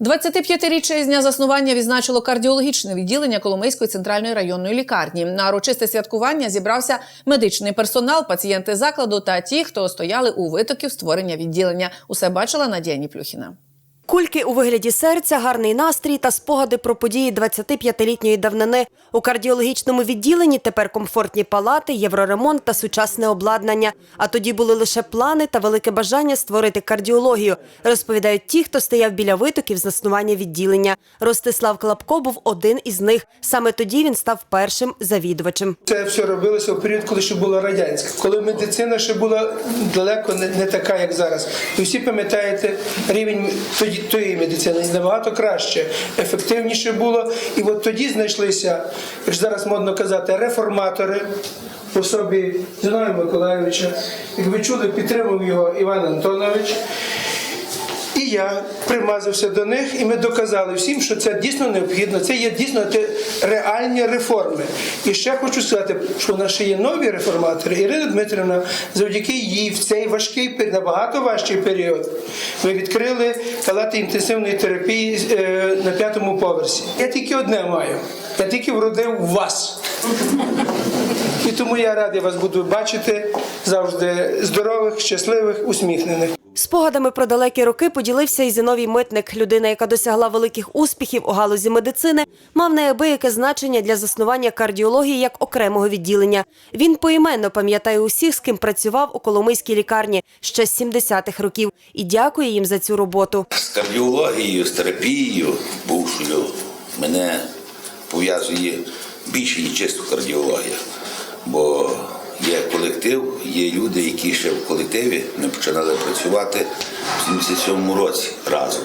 25-річчя з дня заснування відзначило кардіологічне відділення Коломийської центральної районної лікарні. На урочисте святкування зібрався медичний персонал, пацієнти закладу та ті, хто стояли у витоків створення відділення. Усе бачила Надія Ніплюхіна. Кульки у вигляді серця, гарний настрій та спогади про події 25-літньої давнини. У кардіологічному відділенні тепер комфортні палати, євроремонт та сучасне обладнання. А тоді були лише плани та велике бажання створити кардіологію. Розповідають ті, хто стояв біля витоків заснування відділення. Ростислав Клапко був один із них. Саме тоді він став першим завідувачем. Це все робилося в період, коли ще була радянська, коли медицина ще була далеко не, така, як зараз. Ви всі пам'ятаєте рівень тоді тої медицини набагато краще, ефективніше було. І от тоді знайшлися, як зараз модно казати, реформатори. В особі Зіною Миколаєвича. як ви чули, підтримав його Іван Антонович. Я примазався до них, і ми доказали всім, що це дійсно необхідно. Це є дійсно реальні реформи. І ще хочу сказати, що в нас ще є нові реформатори. Ірина Дмитрівна, завдяки їй в цей важкий набагато важчий період. Ми відкрили палати інтенсивної терапії е, на п'ятому поверсі. Я тільки одне маю. Я тільки вродив вас. І тому я радий вас буду бачити завжди здорових, щасливих, усміхнених. Спогадами про далекі роки поділився і Зіновій Митник. Людина, яка досягла великих успіхів у галузі медицини, мав неабияке значення для заснування кардіології як окремого відділення. Він поіменно пам'ятає усіх, з ким працював у Коломийській лікарні ще з 70-х років, і дякує їм за цю роботу. З кардіологією, з терапією бувшою мене пов'язує більше, ніж чисто кардіологія. Бо є колектив, є люди, які ще в колективі ми починали працювати в 77-му році разом.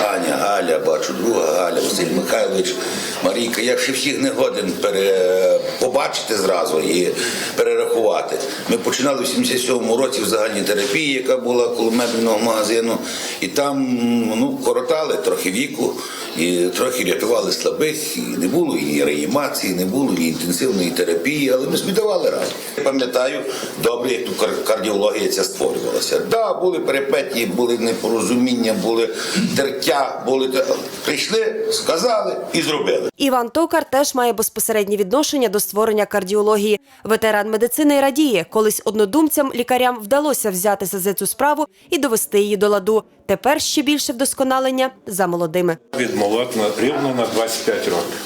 Аня, Галя, бачу, друга Галя, Василь Михайлович, Марійка. Я ще всіх не годен пере... побачити зразу і перерахувати. Ми починали в 77-му році в загальній терапії, яка була коло мебельного магазину, і там ну, коротали трохи віку, і трохи рятували слабих. І не було і реанімації, не було і інтенсивної терапії, але ми собі давали раду. Я пам'ятаю добре, як тут кардіологія ця створювалася. Да, були перепетії, були непорозуміння, були тертя, були прийшли, сказали і зробили. Іван Токар теж має безпосереднє відношення до створення кардіології. Ветеран медицини радіє, колись однодумцям лікарям вдалося взятися за цю справу і довести її до ладу. Тепер ще більше вдосконалення за молодими. На рівно на 25 років.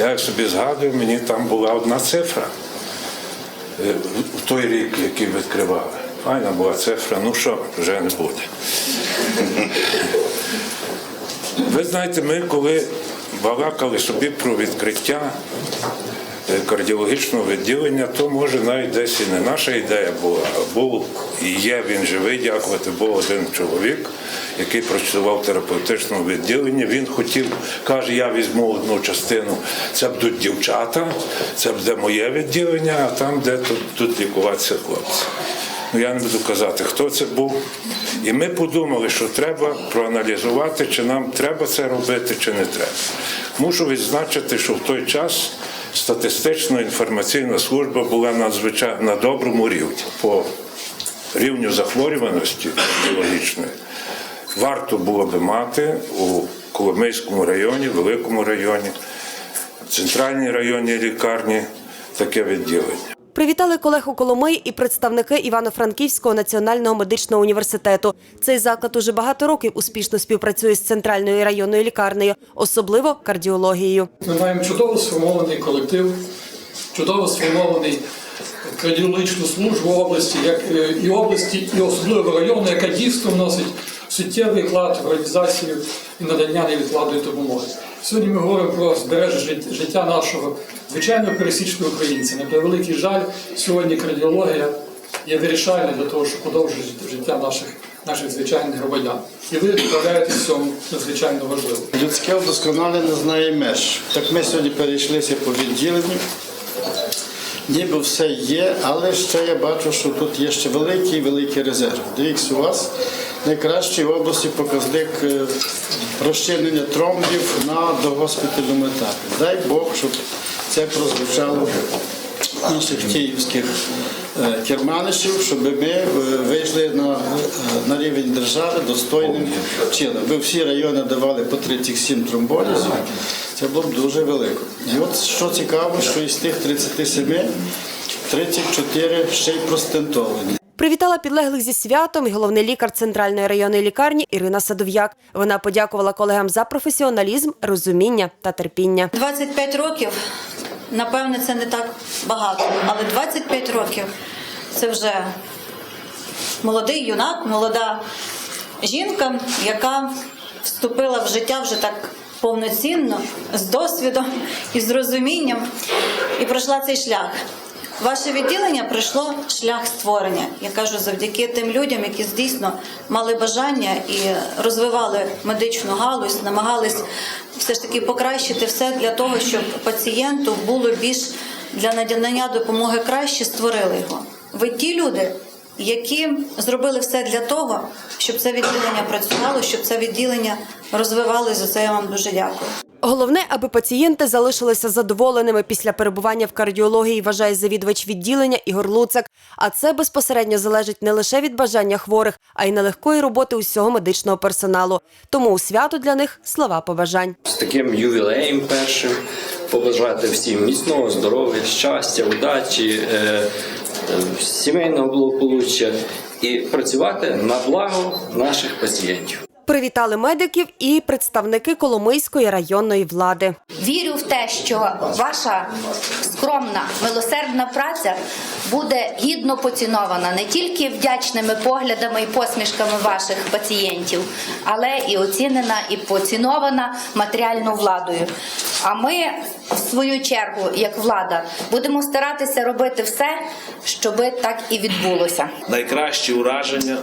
Я собі згадую, мені там була одна цифра е, в- той рік, який відкривали. Файна була цифра, ну що, вже не буде. Ви знаєте, ми коли балакали собі про відкриття кардіологічного відділення, то може навіть десь і не наша ідея була, а був і є він живий, дякувати Богу, один чоловік, який працював в терапевтичному відділенні. Він хотів, каже, я візьму одну частину, це будуть дівчата, це буде моє відділення, а там, де тут, тут лікуватися хлопці. Ну, я не буду казати, хто це був. І ми подумали, що треба проаналізувати, чи нам треба це робити, чи не треба. Мушу відзначити, що в той час статистична інформаційна служба була надзвичайно на доброму рівні по рівню захворюваності біологічної. Варто було би мати у Коломийському районі, Великому районі, центральній районній лікарні таке відділення. Привітали колег у Коломиї і представники Івано-Франківського національного медичного університету. Цей заклад уже багато років успішно співпрацює з центральною районною лікарнею, особливо кардіологією. Ми маємо чудово сформований колектив, чудово сформований кардіологічну службу області, як е, і області, і особливо району, яка дійсно вносить суттєвий вклад в організацію і надання невідкладної допомоги. Сьогодні ми говоримо про збереження жит- життя нашого звичайного пересічного українця. На превеликий жаль, сьогодні кардіологія є вирішальна для того, щоб подовжити життя наших, наших звичайних громадян. І ви справляєтесь в цьому надзвичайно важливо. Людське вдосконалення знає меж. Так ми сьогодні перейшлися по відділенню. Ніби все є, але ще я бачу, що тут є ще великий великий резерв. Дивіться, у вас найкращий в області показник е, розчинення тромбів на догоспітальному етапі. Дай Бог, щоб це прозвучало наших київських е, керманичів, щоб ми е, вийшли на на рівень держави достойним чином. Ви всі райони давали по 37 тромболізів, це було б дуже велико. І от що цікаво, що із тих 37 34 ще й простентовані. Привітала підлеглих зі святом і головний лікар центральної районної лікарні Ірина Садов'як. Вона подякувала колегам за професіоналізм, розуміння та терпіння. 25 років, напевне, це не так багато, але 25 років це вже молодий юнак, молода жінка, яка вступила в життя вже так повноцінно, з досвідом і з розумінням, і пройшла цей шлях. Ваше відділення пройшло шлях створення. Я кажу завдяки тим людям, які дійсно мали бажання і розвивали медичну галузь, намагались все ж таки покращити все для того, щоб пацієнту було більш для надання допомоги краще створили його. Ви ті люди, які зробили все для того, щоб це відділення працювало, щоб це відділення розвивалося. За це я вам дуже дякую. Головне, аби пацієнти залишилися задоволеними після перебування в кардіології, вважає завідувач відділення Ігор Луцак. А це безпосередньо залежить не лише від бажання хворих, а й нелегкої роботи усього медичного персоналу. Тому у свято для них слова побажань. з таким ювілеєм першим побажати всім міцного здоров'я, щастя, удачі, е, е, сімейного благополуччя і працювати на благо наших пацієнтів. Привітали медиків і представники Коломийської районної влади. Вірю в те, що ваша скромна милосердна праця буде гідно поцінована не тільки вдячними поглядами і посмішками ваших пацієнтів, але і оцінена і поцінована матеріальною владою. А ми, в свою чергу, як влада, будемо старатися робити все, щоб так і відбулося. найкращі ураження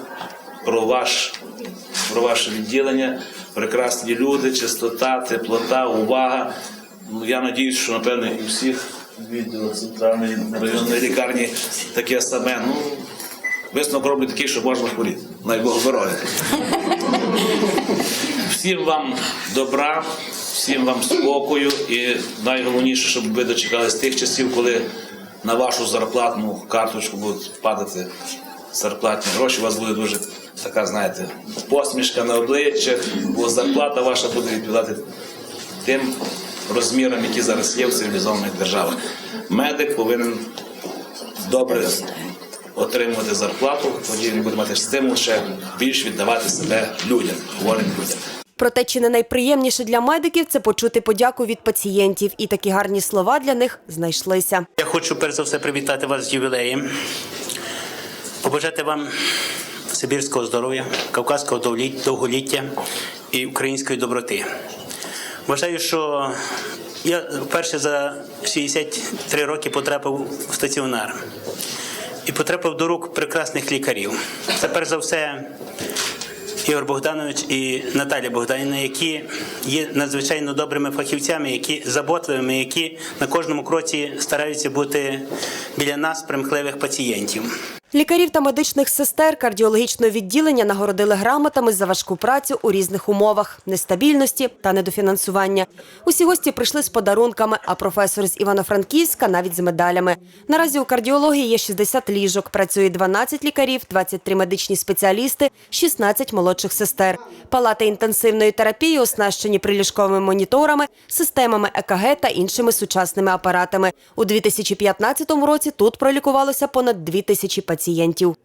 про ваш про ваше відділення. Прекрасні люди, чистота, теплота, увага. Ну, я надіюсь, що напевне і всіх відділу центральної районної лікарні таке саме. Ну, висновок роблю такий, що можна хворіти. Най Бог здоров'я. Всім вам добра, всім вам спокою і найголовніше, щоб ви дочекались тих часів, коли на вашу зарплатну карточку будуть падати зарплатні гроші. У вас буде дуже така, знаєте, посмішка на обличчях, бо зарплата ваша буде відповідати тим розмірам, які зараз є в цивілізованих державах. Медик повинен добре отримувати зарплату, тоді він буде мати стимул ще більш віддавати себе людям, хворим людям. Проте чи не найприємніше для медиків це почути подяку від пацієнтів, і такі гарні слова для них знайшлися. Я хочу перш за все привітати вас з ювілеєм, побажати вам сибірського здоров'я, кавказького довлі- довголіття і української доброти. Вважаю, що я вперше за 63 роки потрапив в стаціонар і потрапив до рук прекрасних лікарів. Це перш за все Ігор Богданович і Наталя Богданівна, які є надзвичайно добрими фахівцями, які заботливими, які на кожному кроці стараються бути біля нас, примхливих пацієнтів. Лікарів та медичних сестер кардіологічного відділення нагородили грамотами за важку працю у різних умовах нестабільності та недофінансування. Усі гості прийшли з подарунками, а професор з Івано-Франківська навіть з медалями. Наразі у кардіології є 60 ліжок, працює 12 лікарів, 23 медичні спеціалісти, 16 молодших сестер. Палати інтенсивної терапії оснащені приліжковими моніторами, системами ЕКГ та іншими сучасними апаратами. У 2015 році тут пролікувалося понад 2 тисячі пацієнтів.